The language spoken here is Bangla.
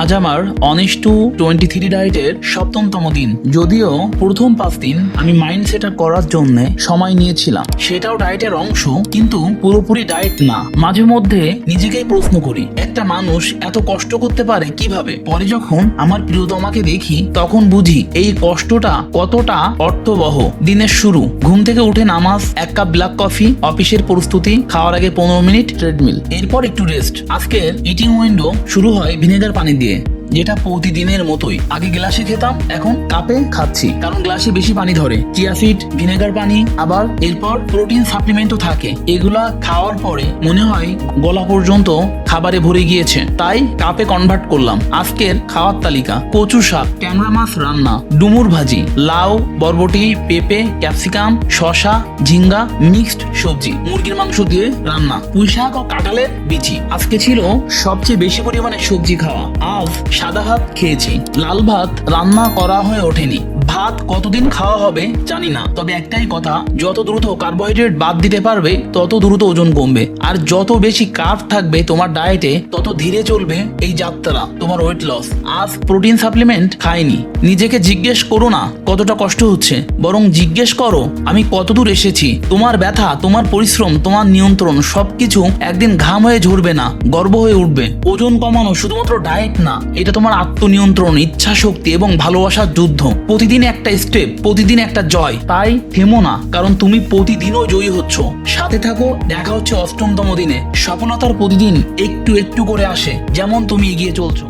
আজ আমার অনেস্ট টু টোয়েন্টি থ্রি ডায়েটের সপ্তমতম দিন। যদিও প্রথম পাঁচ দিন আমি মাইন্ড সেট করার জন্য সময় নিয়েছিলাম। সেটাও ডায়েটের অংশ, কিন্তু পুরোপুরি ডায়েট না। মাঝে মধ্যে নিজেকেই প্রশ্ন করি, একটা মানুষ এত কষ্ট করতে পারে কীভাবে? পরে যখন আমার প্রিয়তমাকে দেখি, তখন বুঝি এই কষ্টটা কতটা অর্থবহ। দিনের শুরু, ঘুম থেকে উঠে নামাজ, এক কাপ ব্ল্যাক কফি অফিসের প্রস্তুতি, খাওয়ার আগে পনেরো মিনিট ট্রেডমিল এরপর একটু রেস্ট আজকের ইটিং উইন্ডো শুরু হয় ভিনেগার পানি দিয়ে। nadie. যেটা প্রতিদিনের মতোই। আগে গ্লাসে খেতাম, এখন কাপে খাচ্ছি। কারণ গ্লাসে বেশি পানি ধরে। চিয়াসিড ভিনেগার পানি, আবার এরপর প্রোটিন সাপ্লিমেন্টও থাকে। এগুলা খাওয়ার পরে মনে হয় গলা পর্যন্ত খাবারে ভরে গিয়েছে। তাই কাপে কনভার্ট করলাম। আজকের খাওয়ার তালিকা। কচু শাক ট্যাংরা মাছ রান্না, ডুমুর ভাজি, লাউ, বরবটি, পেঁপে, ক্যাপসিকাম, শসা, ঝিঙ্গা, মিক্সড সবজি, মুরগির মাংস দিয়ে রান্না। পুঁই শাক ও কাঁঠালের বিচি। আজকে ছিল সবচেয়ে বেশি পরিমাণে সবজি খাওয়া। আজ সাদা ভাত খেয়েছি। লাল ভাত রান্না করা হয়ে ওঠেনি। ভাত কতদিন খাওয়া হবে জানি না। তবে একটাই কথা, যত দ্রুত কার্বোহাইড্রেট বাদ দিতে পারবে, তত দ্রুত ওজন কমবে। আর যত বেশি কার্ব থাকবে তোমার ডায়েটে তত ধীরে চলবে এই যাত্রা, তোমার ওয়েট লস আজ প্রোটিন সাপ্লিমেন্ট খাইনি। নিজেকে জিজ্ঞেস করো না কতটা কষ্ট হচ্ছে। বরং জিজ্ঞেস করো, আমি কতদূর এসেছি? তোমার ব্যথা, তোমার পরিশ্রম, তোমার নিয়ন্ত্রণ, সবকিছু একদিন ঘাম হয়ে ঝরবে না, গর্ব হয়ে উঠবে। ওজন কমানো শুধুমাত্র ডায়েট না, এটা তোমার আত্মনিয়ন্ত্রণ ইচ্ছা শক্তি এবং ভালোবাসার যুদ্ধ। প্রতিদিন একটা স্টেপ প্রতিদিন একটা জয়। তাই থেমো না, কারণ তুমি প্রতিদিনও জয়ী হচ্ছ। সাথে থাকো, দেখা হচ্ছে অষ্টমতম দিনে। সফলতার প্রতিদিন একটু একটু করে আসে, যেমন তুমি এগিয়ে চলছো।